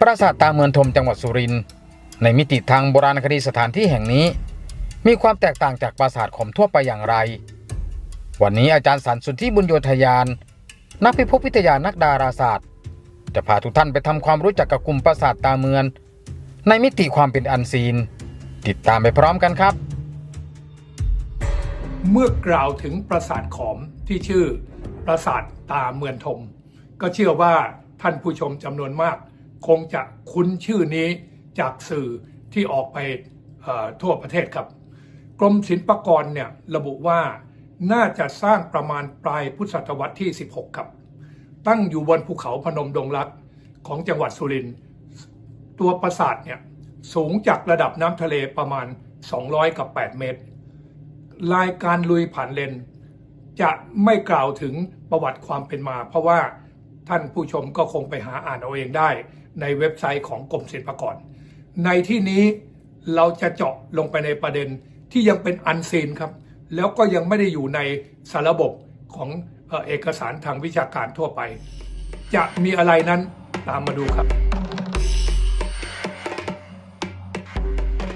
ปราสาทตาเมือนทมจังหวัดสุรินทร์ในมิติทางโบราณคดีสถานที่แห่งนี้ มีความแตกต่างจากปราสาทขมทั่วไปอย่างไร วันนี้อาจารย์สันสุทธิบุญโยธยาน นักพิภพวิทยานักดาราศาสตร์ จะพาทุกท่านไปทำความรู้จักกับกลุ่มปราสาทตาเมือนในมิติความเป็นอันซีน ติดตามไปพร้อมกันครับ เมื่อกล่าวถึงปราสาทขอมที่ชื่อปราสาทตาเมือนทมก็เชื่อว่าท่านผู้ชมจำนวนมาก คงจะคุ้นชื่อนี้จากสื่อที่ออกไปทั่วประเทศครับ กรมศิลปากรเนี่ยระบุว่าน่าจะสร้างประมาณปลายพุทธศตวรรษที่ 16 ครับ ตั้งอยู่บนภูเขาพนมดงรักของจังหวัดสุรินทร์ตัวปราสาทเนี่ยสูงจากระดับน้ำทะเลประมาณ 200 กับ 8 เมตร รายการลุยผ่านเลน จะไม่กล่าวถึงประวัติความเป็นมา เพราะว่า ท่านผู้ชมก็คงไปหาอ่านเอาเองได้ ในเว็บไซต์ของกรมศิลปากร ในที่นี้เราจะเจาะลงไปในประเด็นที่ยังเป็นอันซีนครับ แล้วก็ยังไม่ได้อยู่ในสารบบของเอ่อเอกสารทางวิชาการทั่วไป จะมีอะไรนั้นตามมาดูครับ